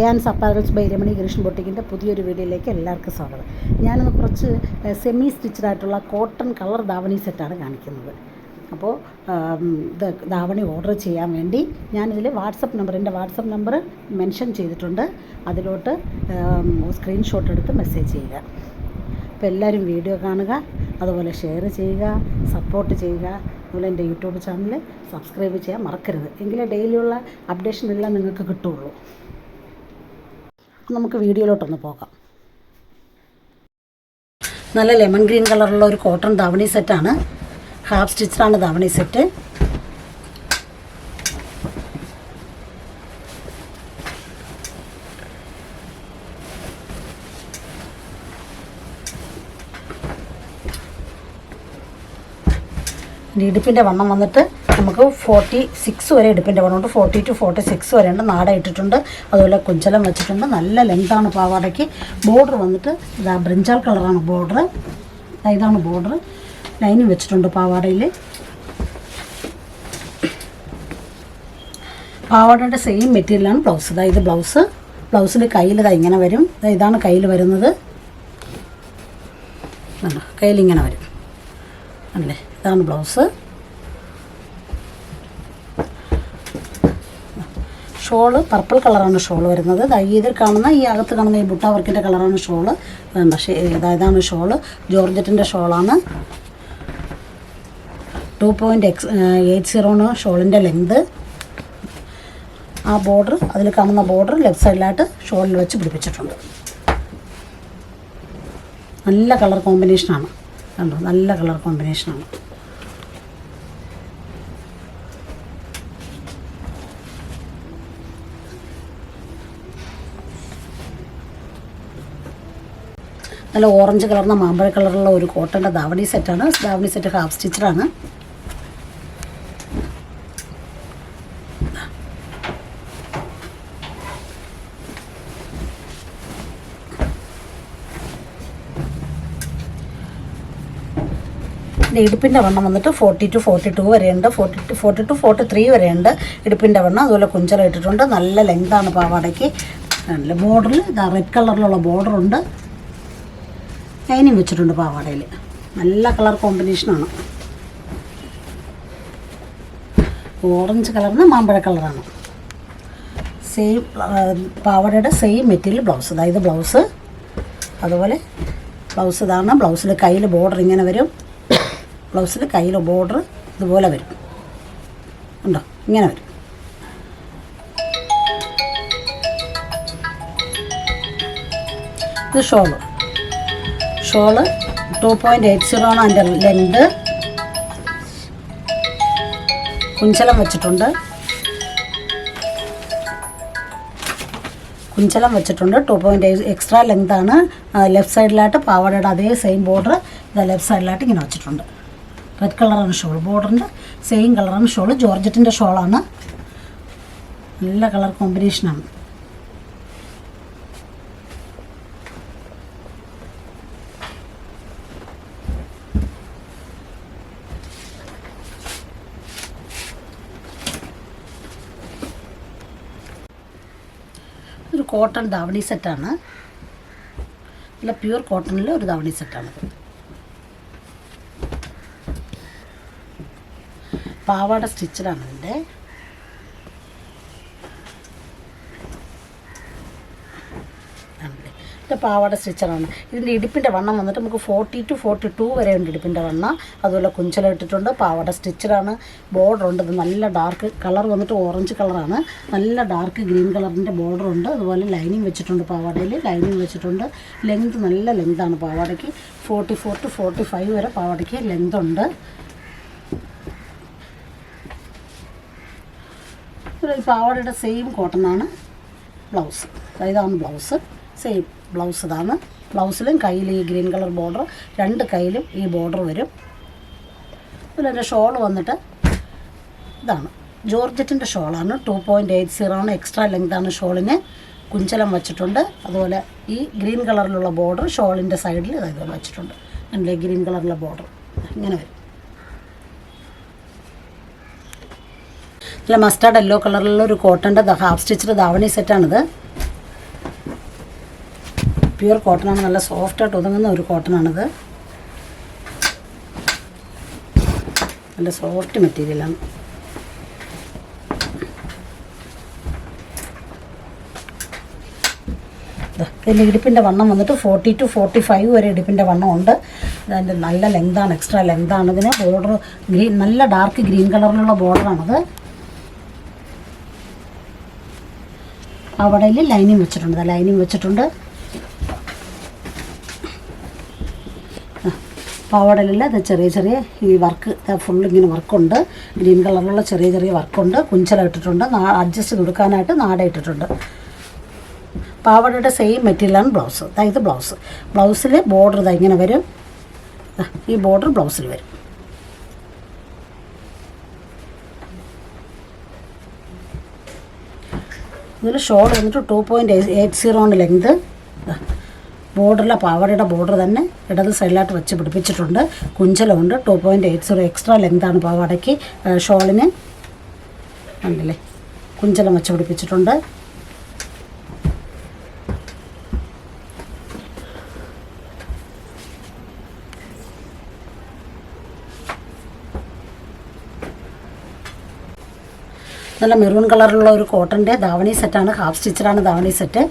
Rayan's apparels ബൈരമണി രമണി ഗിരീഷൻ ബൊട്ടിക്കിന്റെ പുതിയൊരു വീഡിയോയിലേക്ക് എല്ലാവർക്കും സ്വാഗതം. ഞാനിന്ന് കുറച്ച് സെമി സ്റ്റിച്ചഡായിട്ടുള്ള കോട്ടൺ കളർ ധാവണി സെറ്റാണ് കാണിക്കുന്നത്. അപ്പോൾ ഇത് ധാവണി ഓർഡർ ചെയ്യാൻ വേണ്ടി ഞാനിതിൽ വാട്സപ്പ് നമ്പർ എന്റെ വാട്സപ്പ് നമ്പർ മെൻഷൻ ചെയ്തിട്ടുണ്ട്. അതിലോട്ട് സ്ക്രീൻഷോട്ട് എടുത്ത് മെസ്സേജ് ചെയ്യുക. അപ്പോൾ എല്ലാവരും വീഡിയോ കാണുക അതുപോലെ ഷെയർ ചെയ്യുക സപ്പോർട്ട് ചെയ്യുക അതുപോലെ എന്റെ യൂട്യൂബ് ചാനൽ സബ്സ്ക്രൈബ് ചെയ്യാൻ മറക്കരുത്. എങ്കിലേ ഡെയിലിയുള്ള അപ്ഡേഷൻ എല്ലാം നിങ്ങൾക്ക് കിട്ടുള്ളൂ നമുക്ക് വീഡിയോയിലോട്ടൊന്ന് പോകാം. നല്ല ലെമൺ ഗ്രീൻ കളറുള്ള ഒരു കോട്ടൺ ധാവണി സെറ്റാണ് ഹാഫ് സ്റ്റിച്ചാണ് ധാവണി സെറ്റ് ഇടുപ്പിന്റെ വണ്ണം വന്നിട്ട് നമുക്ക് ഫോർട്ടി സിക്സ് വരെ ഇടുപ്പിന്റെ വണ്ണം ഉണ്ട്. ഫോർട്ടി ടു ഫോർട്ടി സിക്സ് വരെ ഉണ്ട് നാട ഇട്ടിട്ടുണ്ട്. അതുപോലെ കുഞ്ചലം വെച്ചിട്ടുണ്ട്. നല്ല ലെങ്താണ് പാവാടയ്ക്ക്. ബോർഡർ വന്നിട്ട് ഇതാ ബ്രിഞ്ചാൽ കളറാണ് ബോർഡർ ഇതാണ് ബോർഡർ ലൈനും വെച്ചിട്ടുണ്ട് പാവാടയിൽ പാവാടയുടെ സെയിം മെറ്റീരിയലാണ് ബ്ലൗസ് ഇതാ ഇത് ബ്ലൗസ് ബ്ലൗസിൽ കയ്യിൽ ഇതാ ഇങ്ങനെ വരും. ഇതാ ഇതാണ് കയ്യിൽ വരുന്നത്. കയ്യിൽ ഇങ്ങനെ വരും. അല്ലേ ഇതാണ് ബ്ലൗസ്. ഷോൾ പർപ്പിൾ കളറാണ് ഷോൾ വരുന്നത്. ഇതിൽ കാണുന്ന ഈ അകത്ത് കാണുന്ന ഈ ബുട്ട വർക്കിന്റെ കളറാണ് ഷോൾ. വേണ്ട ഇതാണ് ഷോൾ. ജോർജറ്റിന്റെ ഷോളാണ്. ടു പോയിന്റ് എക്സ് എയ്റ്റ് സീറോണ് ഷോളിന്റെ ലെങ്ത്. ആ ബോർഡർ അതിൽ കാണുന്ന ബോർഡർ ലെഫ്റ്റ് സൈഡിലായിട്ട് ഷോളിൽ വെച്ച് പിടിപ്പിച്ചിട്ടുണ്ട്. നല്ല കളർ കോമ്പിനേഷനാണ്. കണ്ടോ? നല്ല കളർ കോമ്പിനേഷനാണ്. നല്ല ഓറഞ്ച് കളർന്ന മാമ്പഴ കളറുള്ള ഒരു കോട്ടന്റെ ധാവണി സെറ്റാണ് ധാവണി സെറ്റ് ഹാഫ് സ്റ്റിച്ചറാണ് ഇടുപ്പിന്റെ വണ്ണം വന്നിട്ട് ഫോർട്ടി ടു ഫോർട്ടി ടു വരെയുണ്ട്. Forty two forty two forty three വരെയുണ്ട് ഇടുപ്പിന്റെ വണ്ണം. അതുപോലെ കുഞ്ചല ഇട്ടിട്ടുണ്ട്. നല്ല ലെങ്താണ് പാവാടയ്ക്ക്. നല്ല ബോർഡറിൽ റെഡ് കളറിലുള്ള ബോർഡറുണ്ട് ലൈനിങ് വെച്ചിട്ടുണ്ട് പാവാടയിൽ നല്ല കളർ കോമ്പിനേഷനാണ് ഓറഞ്ച് കളറിന് മാമ്പഴ കളറാണ് സെയിം പാവാടയുടെ സെയിം മെറ്റീരിയൽ ബ്ലൗസ്. അതായത് ബ്ലൗസ് അതുപോലെ ബ്ലൗസ് ഇതാണ്. ബ്ലൗസിൽ കയ്യിൽ ബോർഡർ ഇങ്ങനെ വരും. ബ്ലൗസിൽ കയ്യിൽ ബോർഡർ ഇതുപോലെ വരും. ഉണ്ടോ? ഇങ്ങനെ വരും. ഇത് shawl. Shawl. Two point eight zero ആണ് അതിന്റെ ലെങ്ത് കുഞ്ചലം വെച്ചിട്ടുണ്ട്. കുഞ്ചലം വെച്ചിട്ടുണ്ട്. ടു പോയിന്റ് എക്സ്ട്രാ ആണ്. ലെഫ്റ്റ് സൈഡിലായിട്ട് പാവാടയുടെ അതേ സെയിം ബോർഡർ ഇതാ ലെഫ്റ്റ് സൈഡിലായിട്ട് ഇങ്ങനെ വെച്ചിട്ടുണ്ട്. റെഡ് കളറാണ് ഷോൾ ബോർഡറിന്റെ സെയിം കളറാണ് ഷോൾ ജോർജറ്റിന്റെ ഷോളാണ്. നല്ല കളർ കോമ്പിനേഷനാണ് ഒരു കോട്ടൺ ധാവണി സെറ്റാണ് നല്ല പ്യൂർ കോട്ടണിൽ ഒരു ധാവണി സെറ്റാണിത് പാവാട സ്റ്റിച്ചഡാണ് ഇതിന്റെ ഇത് പാവാട സ്റ്റിച്ചറാണ്. ഇതിന്റെ ഇടുപ്പിന്റെ വണ്ണം വന്നിട്ട് നമുക്ക് ഫോർട്ടി ടു ഫോർട്ടി ടു വരെ ഉണ്ട് ഇടുപ്പിന്റെ വണ്ണം. അതുപോലെ കുഞ്ചല ഇട്ടിട്ടുണ്ട് പാവാട സ്റ്റിച്ചറാണ്. ബോർഡർ ഉണ്ട്. ഇത് നല്ല ഡാർക്ക് കളർ വന്നിട്ട് ഓറഞ്ച് കളറാണ് നല്ല ഡാർക്ക് ഗ്രീൻ കളറിന്റെ ബോർഡർ ഉണ്ട്. അതുപോലെ ലൈനിങ് വെച്ചിട്ടുണ്ട് പാവാടയിൽ. ലൈനിങ് വെച്ചിട്ടുണ്ട്. ലെങ്ത് നല്ല ലെങ്താണ് പാവാടയ്ക്ക്. Forty four to forty five വരെ പാവാടയ്ക്ക് ലെങ്ത് ഉണ്ട്. പാവാടയുടെ സെയിം കോട്ടണാണ് ബ്ലൗസ് ഇതാണ് ബ്ലൗസ് സെയിം ബ്ലൗസ് ഇതാണ്. ബ്ലൗസിലും കയ്യിൽ ഈ ഗ്രീൻ കളർ ബോർഡർ രണ്ട് കയ്യിലും ഈ ബോർഡർ വരും. അതുപോലെ എന്റെ ഷോൾ വന്നിട്ട് ഇതാണ്. ജോർജറ്റിന്റെ ഷോളാണ് ടു പോയിന്റ് എയ്റ്റ് സീറോ ആണ്. എക്സ്ട്രാ ലെങ്താണ് ഷോളിന് കുഞ്ചലം വച്ചിട്ടുണ്ട്. അതുപോലെ ഈ ഗ്രീൻ കളറിലുള്ള ബോർഡർ ഷോളിന്റെ സൈഡിൽ ഇതേപോലെ വെച്ചിട്ടുണ്ട്. എന്റെ ഗ്രീൻ കളറിലുള്ള ബോർഡർ ഇങ്ങനെ വരും. നല്ല മസ്റ്റാർഡ് യെല്ലോ കളറിലുള്ള ഒരു കോട്ടന്റെ ഹാഫ് സ്റ്റിച്ചഡ് ധാവണി സെറ്റാണിത് പ്യുവർ കോട്ടനാണ് നല്ല സോഫ്റ്റായിട്ട് ഒതുങ്ങുന്ന ഒരു കോട്ടനാണിത്. നല്ല സോഫ്റ്റ് മെറ്റീരിയലാണ് ഇതിന്റെ ഇടുപ്പിന്റെ വണ്ണം വന്നിട്ട് ഫോർട്ടി ടു ഫോർട്ടി ഫൈവ് വരെ ഇടുപ്പിന്റെ വണ്ണം ഉണ്ട്. അതിന്റെ നല്ല ലെങ്താണ് എക്സ്ട്രാ ലെങ്താണ് ഇതിന്. ബോർഡർ ഗ്രീൻ നല്ല ഡാർക്ക് ഗ്രീൻ കളറിലുള്ള ബോർഡറാണത് അവിടെ ലൈനിങ് വെച്ചിട്ടുണ്ട് ലൈനിങ് വെച്ചിട്ടുണ്ട്. അത് ചെറിയ ചെറിയ ഈ വർക്ക് ഫുൾ ഇങ്ങനെ വർക്കുണ്ട്. ഗ്രീൻ കളറിലുള്ള ചെറിയ ചെറിയ വർക്കുണ്ട്. കുഞ്ചല ഇട്ടിട്ടുണ്ട്. അഡ്ജസ്റ്റ് കൊടുക്കാനായിട്ട് നാട ഇട്ടിട്ടുണ്ട്. പാവടയുടെ സെയിം മെറ്റീരിയലാണ് ബ്ലൗസ് അതായത് ബ്ലൗസ് ബ്ലൗസിൽ ബോർഡർ ഇതാ ഇങ്ങനെ വരും. ഈ ബോർഡർ ബ്ലൗസിൽ വരും. ഇതിൽ ഷോൾ വന്നിട്ട് ടു പോയിന്റ് എയ്റ്റ് സീറോണ് ലെങ്ത് ബോർഡറിലെ പാവടയുടെ ബോർഡർ തന്നെ ഇടത് സൈഡിലായിട്ട് വെച്ച് പിടിപ്പിച്ചിട്ടുണ്ട്. കുഞ്ചലമുണ്ട് two point eight zero. Extra ലെങ്താണ് പാവാടയ്ക്ക് ഷോളിന് ഉണ്ടല്ലേ കുഞ്ചലം വെച്ച് പിടിപ്പിച്ചിട്ടുണ്ട്. നല്ല മെറൂൺ കളറിലുള്ള ഒരു കോട്ടന്റെ ധാവണി സെറ്റാണ്. ഹാഫ് സ്റ്റിച്ചഡാണ് ധാവണി സെറ്റ്.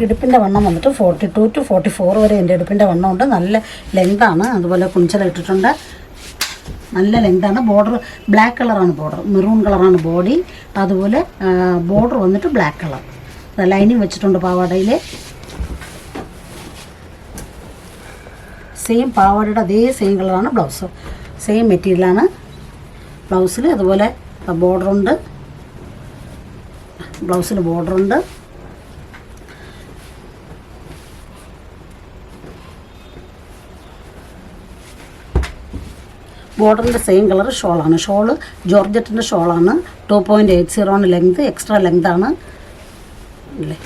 ഇടുപ്പിന്റെ വണ്ണം വന്നിട്ട് forty two to forty four വരെ എന്റെ ഇടുപ്പിന്റെ വണ്ണമുണ്ട് നല്ല ലെങ്താണ് അതുപോലെ കുഞ്ചലിട്ടിട്ടുണ്ട് നല്ല ലെങ്താണ് ബോർഡർ ബ്ലാക്ക് കളറാണ് ബോർഡർ മെറൂൺ കളറാണ് ബോഡി അതുപോലെ ബോർഡർ വന്നിട്ട് ബ്ലാക്ക് കളർ ലൈനിങ് വെച്ചിട്ടുണ്ട് പാവാടയിൽ സെയിം പാവാടയുടെ അതേ സെയിം കളറാണ് ബ്ലൗസ് സെയിം മെറ്റീരിയലാണ് ബ്ലൗസിൽ അതുപോലെ ബോർഡറുണ്ട് ബ്ലൗസിൽ ബോർഡറുണ്ട് ബോർഡറിന്റെ സെയിം കളർ ഷോളാണ്. ഷോൾ ജോർജറ്റിന്റെ ഷോളാണ്. ടു പോയിന്റ് എയ്റ്റ് സീറോണ് ലെങ്ത് എക്സ്ട്രാ ലെങ്താണ് അല്ലേ?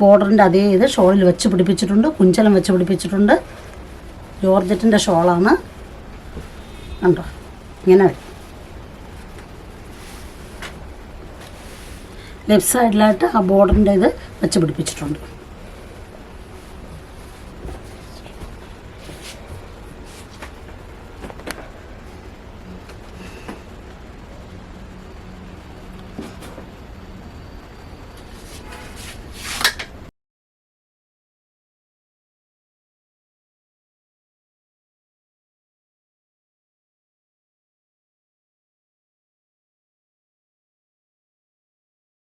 ബോർഡറിന്റെ അതേ ഇത് ഷോളിൽ വെച്ച് പിടിപ്പിച്ചിട്ടുണ്ട്. കുഞ്ചലം വെച്ച് പിടിപ്പിച്ചിട്ടുണ്ട്. ജോർജറ്റിന്റെ ഷോളാണ്. കണ്ടോ? ഇങ്ങനെ ലെഫ്റ്റ് സൈഡിലായിട്ട് ആ ബോർഡറിന്റെ ഇത് വെച്ച് പിടിപ്പിച്ചിട്ടുണ്ട്.